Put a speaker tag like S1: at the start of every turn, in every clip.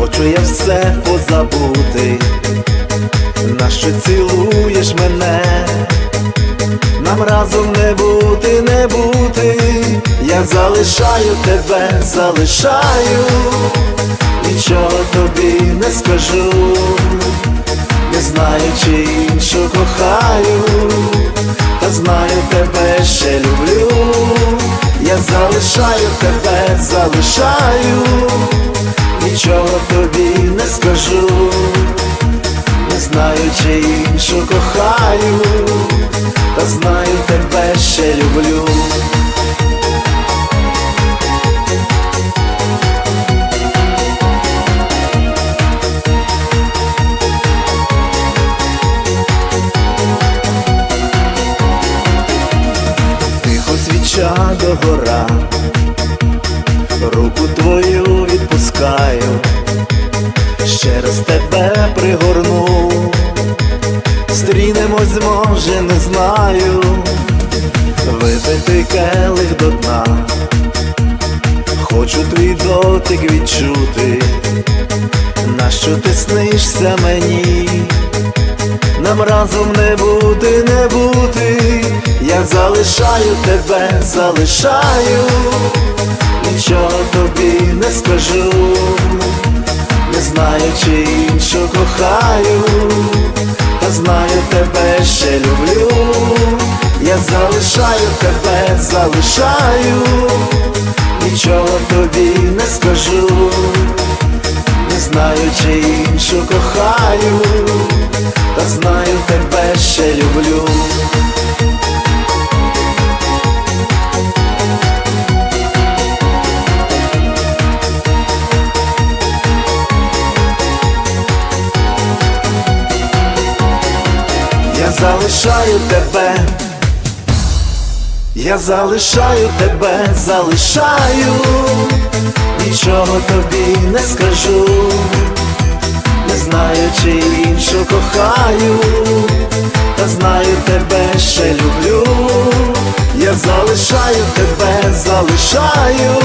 S1: Хочу я все позабути, нащо цілуєш мене, нам разом не бути, не бути, я залишаю тебе, залишаю, нічого тобі не скажу, не знаю, чи іншу кохаю, та знаю тебе ще люблю, я залишаю тебе, залишаю нічого тобі не скажу, не знаю, чи іншу кохаю, та знаю, тебе ще люблю. Тихо свіча до гора, руку твою тебе пригорну, стрінемось, може, не знаю, випити келих до дна, хочу твій дотик відчути, нащо ти снишся мені, нам разом не бути, не бути, я залишаю тебе, залишаю. Нічого тобі не скажу, не знаю, чи іншу кохаю, та знаю, тебе ще люблю, я залишаю тебе, залишаю, нічого тобі не скажу, не знаю, чи іншу кохаю, та знаю, тебе ще люблю. Залишаю тебе, я залишаю тебе, залишаю, нічого тобі не скажу, не знаю, чи іншу кохаю, та знаю, тебе ще люблю, я залишаю тебе, залишаю,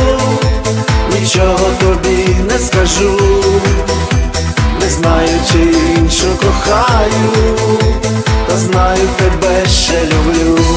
S1: нічого тобі не скажу, не знаю, чи іншу кохаю знаю, тебе ще люблю.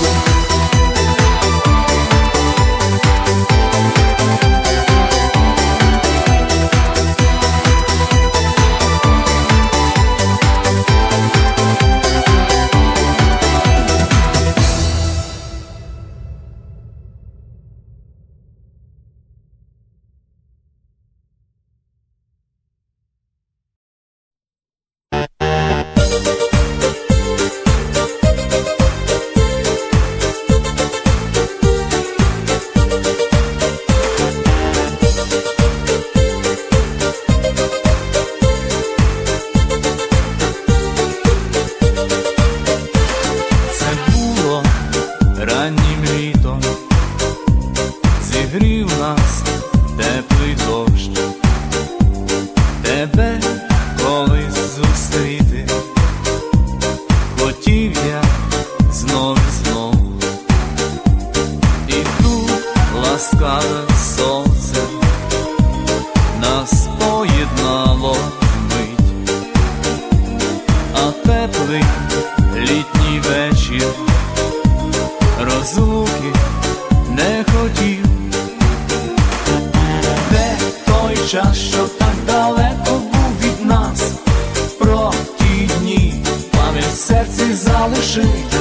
S2: Серці залишить,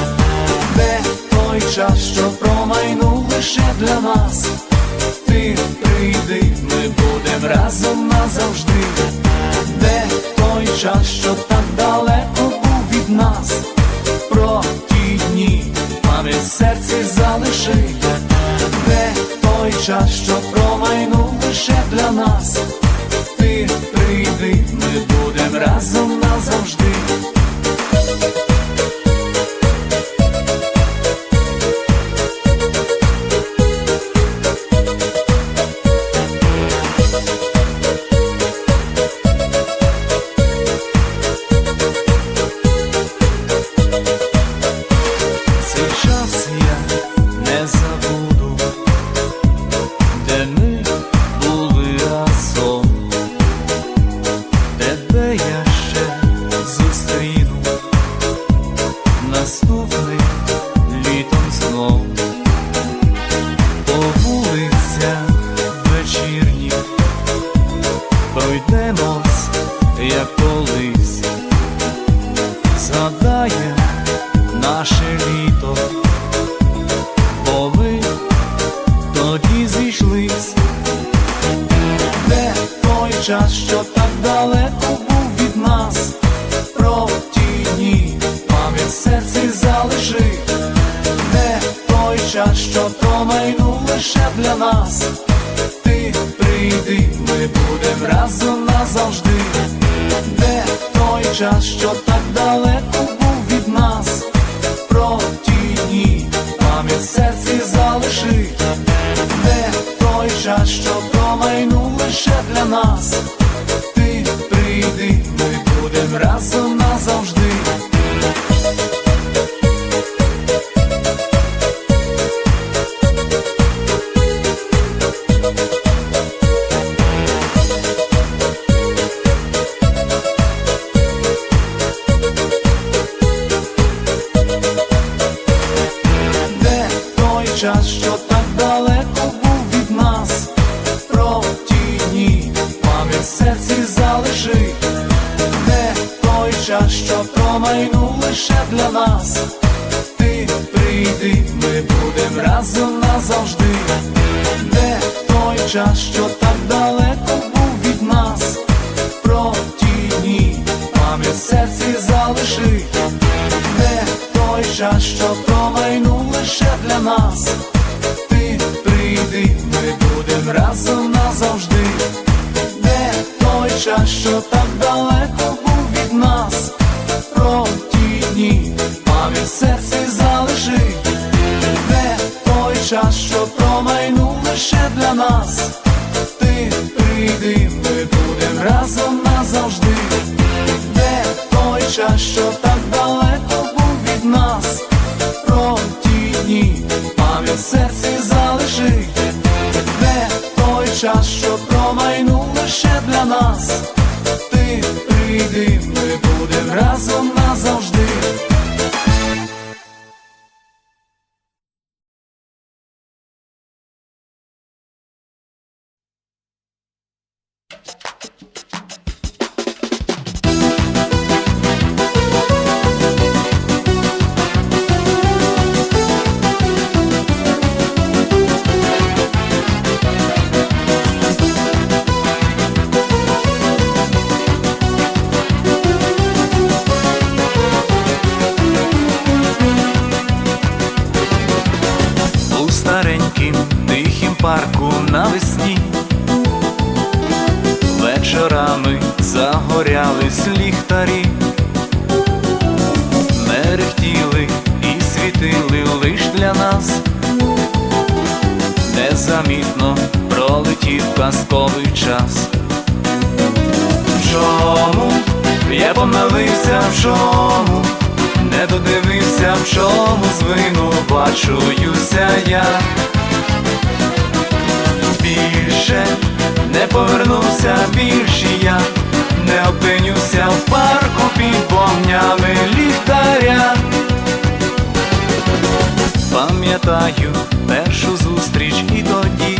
S2: де той час, що промайнув лише для нас, ти прийди, ми будем разом назавжди, де той час, що так далеко був від нас, про ті дні пам'ять серці залишить, де той час, що промайнув лише для нас, ти прийди, ми будем разом назавжди. Нас. Ти прийди, ми будем разом назавжди, де той час, що так час, що промайнув лише для нас, ти прийди, ми будем разом назавжди, де той час, що так далеко був від нас, про ті дні пам'ять в серці залиши. Де той час, що промайнув лише для нас, ти прийди, ми будем разом назавжди, де той час, що так далеко будем парку навесні. Вечорами загорялись ліхтарі, мерехтіли і світили лиш для нас, незамітно пролетів казковий час. Чому? Я помилився в чому, не додивився в чому звинувачуюся я. Більше не повернуся більше я, не опинюся в парку під вогнями ліхтаря. Пам'ятаю першу зустріч і тоді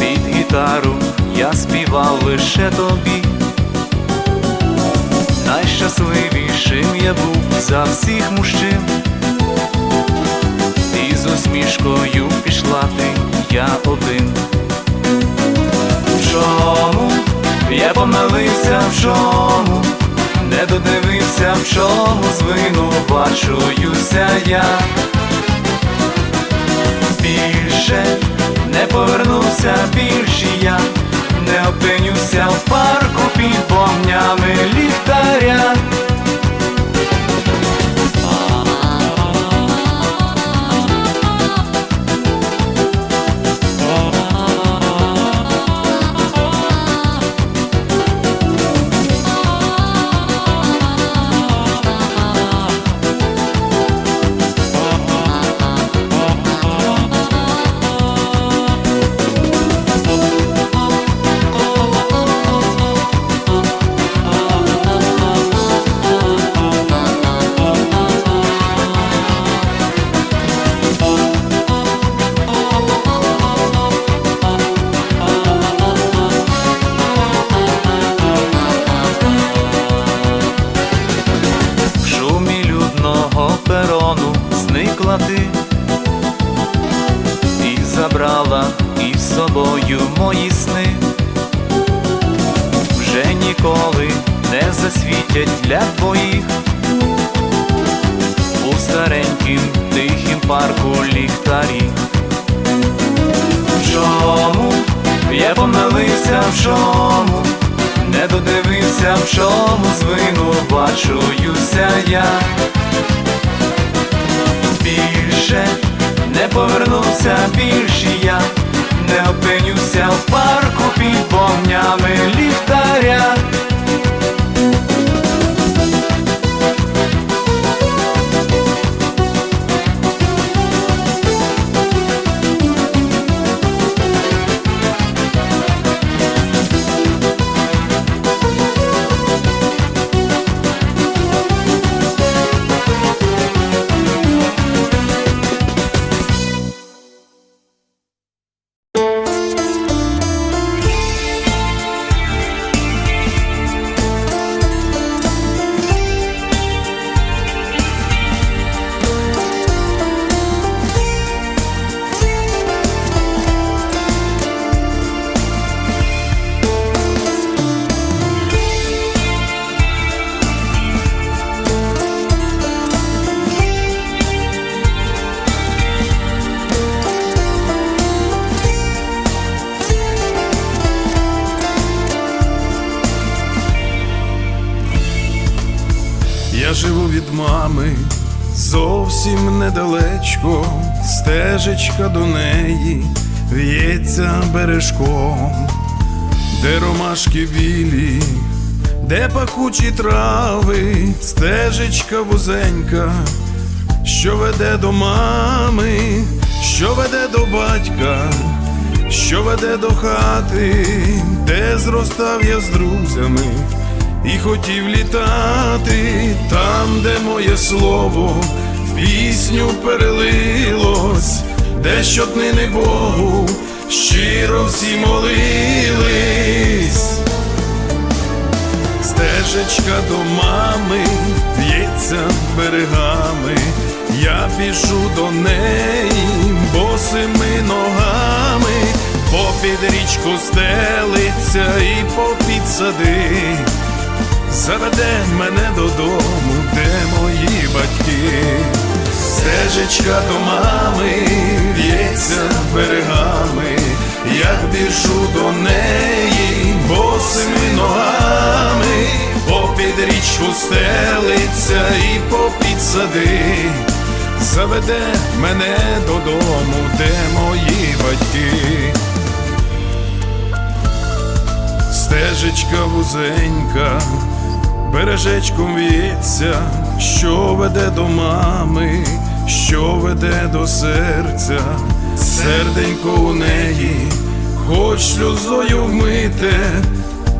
S2: під гітару я співав лише тобі. Найщасливішим я був за всіх мужчин. І з усмішкою пішла ти, я один. В чому я помилився в чому, не додивився в чому звинувачуюся я. Більше не повернуся більше я, не опинюся в парку під вогнями ліхтаря. Твоїх у старенькім тихім парку ліхтарі. В чому я помилився в чому, не додивився в чому звинувачуюся я. Більше не повернуся більше я, не опинюся в парку під вогнями ліхтаря.
S3: Я живу від мами зовсім недалечко, стежечка до неї в'ється бережком, де ромашки білі, де пахучі трави, стежечка вузенька, що веде до мами, що веде до батька, що веде до хати, де зростав я з друзями і хотів літати там, де моє слово в пісню перелилось, де щоднини Богу щиро всі молились. Стежечка до мами в'ється берегами, я біжу до неї босими ногами, попід річку стелиться і попід сади, заведе мене додому, де мої батьки. Стежечка до мами в'ється берегами, я біжу до неї босими ногами, попід річку стелиться і попід сади, заведе мене додому, де мої батьки. Стежечка вузенька, бережечком в'ється, що веде до мами, що веде до серця, серденько у неї, хоч сльозою вмите,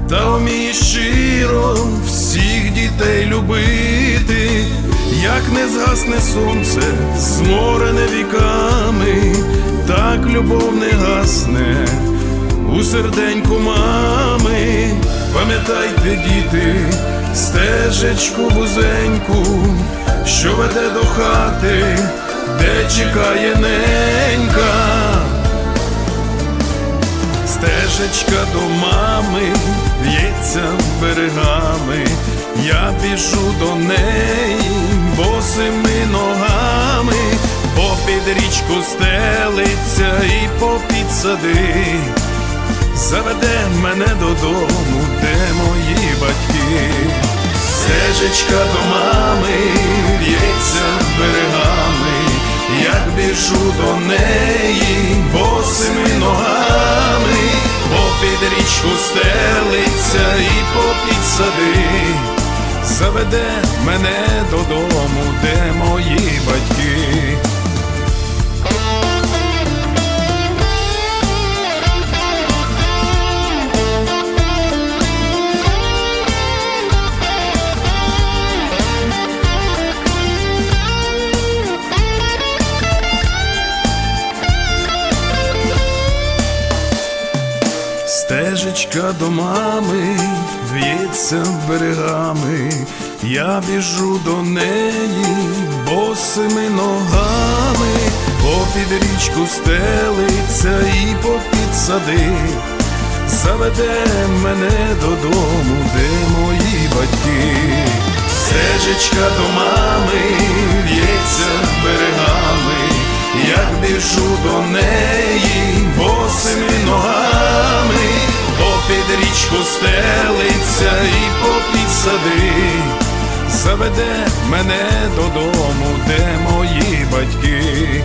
S3: та вміє щиро всіх дітей любити, як не згасне сонце, зморене віками, так любов не гасне у серденьку мами, пам'ятайте, діти, стежечку вузеньку, що веде до хати, де чекає ненька. Стежечка до мами в'ється берегами, я біжу до неї босими ногами, попід річку стелиться і попід сади, заведе мене додому. Стежечка до мами в'ється берегами, як біжу до неї босими ногами, попід річку стелиться і попід сади, заведе мене додому, де мої батьки. Стежечка до мами в'ється берегами, я біжу до неї босими ногами, попід річку стелиться і попід сади, заведе мене додому, де мої батьки. Стежечка до мами попід річку стелиться і попід сади, заведе мене додому, де мої батьки.